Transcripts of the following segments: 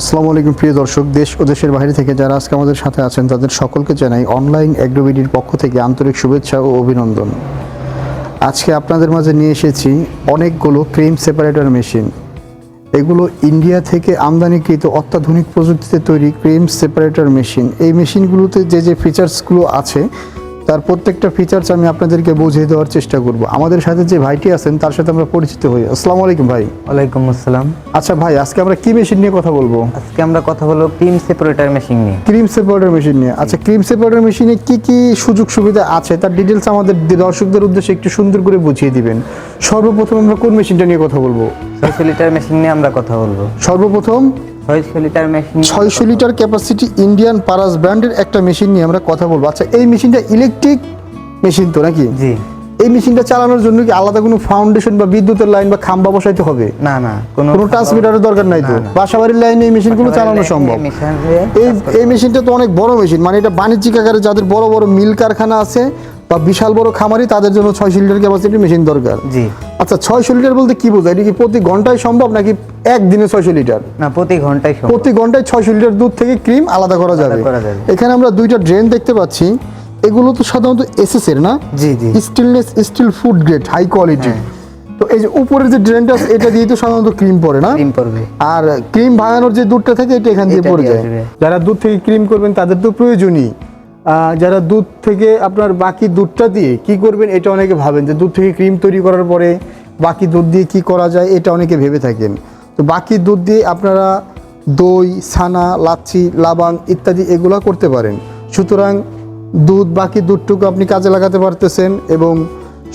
আসসালামু আলাইকুম প্রিয় দর্শক, দেশ ও দেশের বাইরে থেকে যারা আজকে আমাদের সাথে আছেন, তাদের সকলকে জানাই অনলাইন অ্যাগ্রোবিডির পক্ষ থেকে আন্তরিক শুভেচ্ছা ও অভিনন্দন। আজকে আপনাদের মাঝে নিয়ে এসেছি অনেকগুলো ক্রিম সেপারেটর মেশিন। এগুলো ইন্ডিয়া থেকে আমদানিকৃত অত্যাধুনিক প্রযুক্তিতে তৈরি ক্রিম সেপারেটর মেশিন। এই মেশিনগুলোতে যে যে ফিচার্সগুলো আছে তার প্রত্যেকটা ফিচার্স আমি আপনাদেরকে বুঝিয়ে দেওয়ার চেষ্টা করব। আমাদের সাথে যে ভাইটি আছেন তার সাথে আমরা পরিচিত হই। আসসালামু আলাইকুম ভাই। ওয়ালাইকুম আসসালাম। আচ্ছা ভাই আজকে আমরা কি মেশিন নিয়ে কথা বলব? আজকে আমরা কথা বলব ক্রিম সেপারেটর মেশিন নিয়ে। ক্রিম সেপারেটর মেশিন নিয়ে। আচ্ছা ক্রিম সেপারেটর মেশিনে কি কি সুযোগ সুবিধা আছে? তার ডিটেলস আমাদের দর্শকদের উদ্দেশ্যে একটু সুন্দর করে বুঝিয়ে দিবেন। সর্বপ্রথম আমরা কোন মেশিনটা নিয়ে কথা বলব? ছয়শো লিটার মেশিন নিয়ে আমরা কথা বলব। সর্বপ্রথম ছয়শো লিটার মেশিন। ছয়শো লিটার ক্যাপাসিটি ইন্ডিয়ান পারাস ব্র্যান্ডের একটা মেশিন নিয়ে আমরা কথা বলব। আচ্ছা এই মেশিনটা ইলেকট্রিক মেশিন তো নাকি? জি। এই মেশিনটা চালানোর জন্য কি আলাদা কোনো ফাউন্ডেশন বা বিদ্যুতের লাইন বা খাম্বা বসাইতে হবে? না না কোনো কোনো ট্রান্সমিটারের দরকার নাই তো। বাসাবাড়ির লাইনে এই মেশিনগুলো চালানো সম্ভব। এই এই মেশিনটা তো অনেক বড় মেশিন মানে এটা বাণিজ্যিক আকারে যাদের বড় বড় মিল কারখানা আছে বা বিশাল বড় খামারি তাদের জন্য ছয়শো লিটার ক্যাপাসিটির মেশিন দরকার। জি। আচ্ছা ছয়শো লিটার বলতে কি বোঝায়? এটা কি প্রতি ঘন্টায় সম্ভব নাকি একদিনে ছয়শো লিটার না প্রতি ঘন্টায় সম্ভব। প্রতি ঘন্টায় ছয়শো লিটার দুধ থেকে ক্রিম আলাদা করা যাবে। এখানে আমরা দুইটা ড্রেন দেখতে পাচ্ছি। এগুলো তো সাধারণত এসএস এর না? জি জি। Stainless steel food grade high quality তো এই যে উপরের যে ড্রেনটা এটা দিয়ে তো সাধারণত ক্রিম পড়ে না? ক্রিম পড়বে। আর ক্রিম ভাঙানোর যে দুধটা থাকে এটা এখান দিয়ে পড়ে যায়। যারা দুধ থেকে ক্রিম করবেন তাদের তো প্রয়োজনই। যারা দুধ থেকে আপনার বাকি দুধটা দিয়ে কি করবেন, এটা অনেকে ভাবেন যে দুধ থেকে ক্রিম তৈরি করার পরে বাকি দুধ দিয়ে কি করা যায়, এটা অনেকে ভেবে থাকেন। তো বাকি দুধ দিয়ে আপনারা দই, ছানা, লাচ্ছি, লাবাং ইত্যাদি এগুলা করতে পারেন। সুতরাং দুধ, বাকি দুধটুকু আপনি কাজে লাগাতে পারতেছেন এবং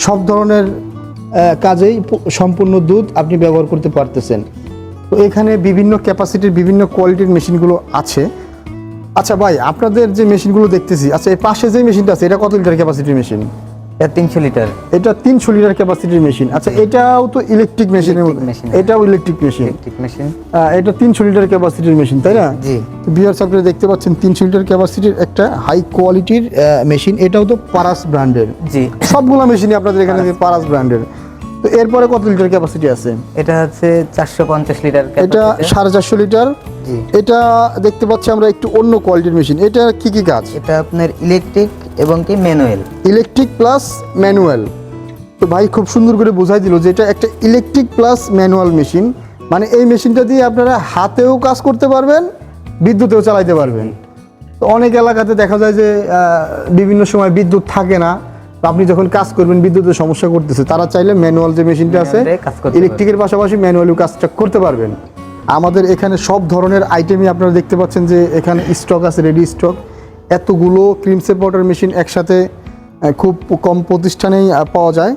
সব ধরনের কাজেই সম্পূর্ণ দুধ আপনি ব্যবহার করতে পারতেছেন। তো এখানে বিভিন্ন ক্যাপাসিটির বিভিন্ন কোয়ালিটির মেশিনগুলো আছে। আচ্ছা ভাই আপনাদের যে মেশিনগুলো দেখতেছি আচ্ছা এই পাশে যে মেশিনটা আছে এটা কত লিটার ক্যাপাসিটির মেশিন? এটা তিনশো লিটার। এটা তিনশো লিটার ক্যাপাসিটির মেশিন। আচ্ছা এটাও তো ইলেকট্রিক মেশিনের Electric এটাও ইলেকট্রিক মেশিন ইলেকট্রিক মেশিন এটা তিনশো লিটার ক্যাপাসিটির মেশিন তাই না? জি। বিহার আপনারা দেখতে পাচ্ছেন তিনশো লিটার ক্যাপাসিটির একটা হাই কোয়ালিটির মেশিন এটাও তো পারাস ব্র্যান্ডের জি। সবগুলো মেশিনই আপনাদের এখানে পারাস ব্র্যান্ডের তো এরপরে কত লিটার ক্যাপাসিটি আছে? এটা হচ্ছে চারশো পঞ্চাশ লিটার এটা সাড়ে চারশো লিটার। এটা দেখতে পাচ্ছি আমরা একটু অন্য কোয়ালিটির মেশিন। এটা কি কি কাজ? এটা আপনার ইলেকট্রিক এবং কি ম্যানুয়াল ইলেকট্রিক প্লাস ম্যানুয়াল তো ভাই খুব সুন্দর করে বোঝাই দিল যে এটা একটা ইলেকট্রিক প্লাস ম্যানুয়াল মেশিন মানে এই মেশিনটা দিয়ে আপনারা হাতেও কাজ করতে পারবেন বিদ্যুতেও চালাইতে পারবেন। তো অনেক এলাকাতে দেখা যায় যে বিভিন্ন সময় বিদ্যুৎ থাকে না। আপনি যখন কাজ করবেন বিদ্যুতের সমস্যা করতেছে তারা চাইলে ম্যানুয়াল যে মেশিনটা আছে ইলেকট্রিকের পাশাপাশি ম্যানুয়ালিও কাজটা করতে পারবেন। আমাদের এখানে সব ধরনের আইটেমই আপনারা দেখতে পাচ্ছেন যে এখানে স্টক আছে রেডি স্টক এতগুলো ক্রিম সেপারেটর মেশিন একসাথে খুব কম প্রতিষ্ঠানেই পাওয়া যায়।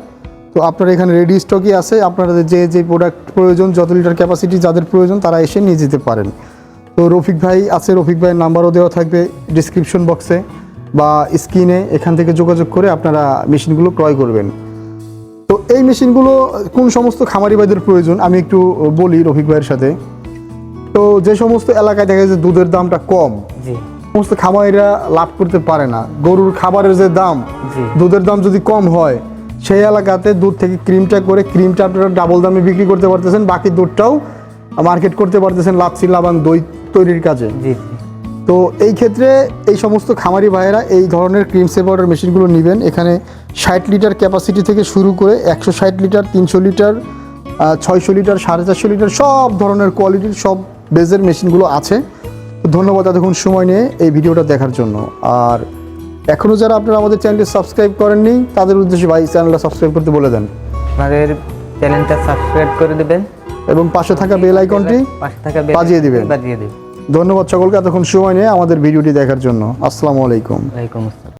তো আপনার এখানে রেডি স্টকই আছে। আপনাদের যে যে প্রোডাক্ট প্রয়োজন, যত লিটার ক্যাপাসিটি যাদের প্রয়োজন, তারা এসে নিয়ে যেতে পারেন। তো রফিক ভাই আছে, রফিক ভাইয়ের নাম্বারও দেওয়া থাকবে ডিসক্রিপশন বক্সে বা স্ক্রিনে এখান থেকে যোগাযোগ করে আপনারা মেশিনগুলো ক্রয় করবেন। তো এই মেশিনগুলো কোন সমস্ত খামারি ভাইদের প্রয়োজন, আমি একটু বলি রফিক ভাইয়ের সাথে। তো যে সমস্ত এলাকায় দেখা যায় যে দুধের দামটা কম সমস্ত খামারিরা লাভ করতে পারে না। গরুর খাবারের যে দাম দুধের দাম যদি কম হয় সেই এলাকাতে দুধ থেকে ক্রিমটা করে ক্রিমটা আপনারা ডাবল দামে বিক্রি করতে পারতেছেন বাকি দুধটাও মার্কেট করতে পারতেছেন লাচ্ছি লাবান দই তৈরির কাজে। তো এই ক্ষেত্রে এই সমস্ত খামারি ভাইয়েরা এই ধরনের ক্রিম সেপারেটর মেশিনগুলো নেবেন। এখানে ষাট লিটার ক্যাপাসিটি থেকে শুরু করে একশো ষাট লিটার তিনশো লিটার ছয়শো লিটার সাড়ে চারশো লিটার সব ধরনের কোয়ালিটির সব বেজের মেশিনগুলো আছে। ধন্যবাদ এতক্ষণ সময় নিয়ে এই ভিডিওটা দেখার জন্য। আর এখনও যারা আপনারা আমাদের চ্যানেলটি সাবস্ক্রাইব করেননি তাদের উদ্দেশ্যে ভাই চ্যানেলটা সাবস্ক্রাইব করতে বলে দেন। আপনাদের চ্যানেলটা সাবস্ক্রাইব করে দেবেন। এবং পাশে থাকা বেল আইকনটি পাশে থাকা বাজিয়ে দিবেন। বাজিয়ে দিবেন। ধন্যবাদ সকলকে এতক্ষণ সময় নিয়ে আমাদের ভিডিওটি দেখার জন্য। আসসালামু আলাইকুম। ওয়ালাইকুম আসসালাম।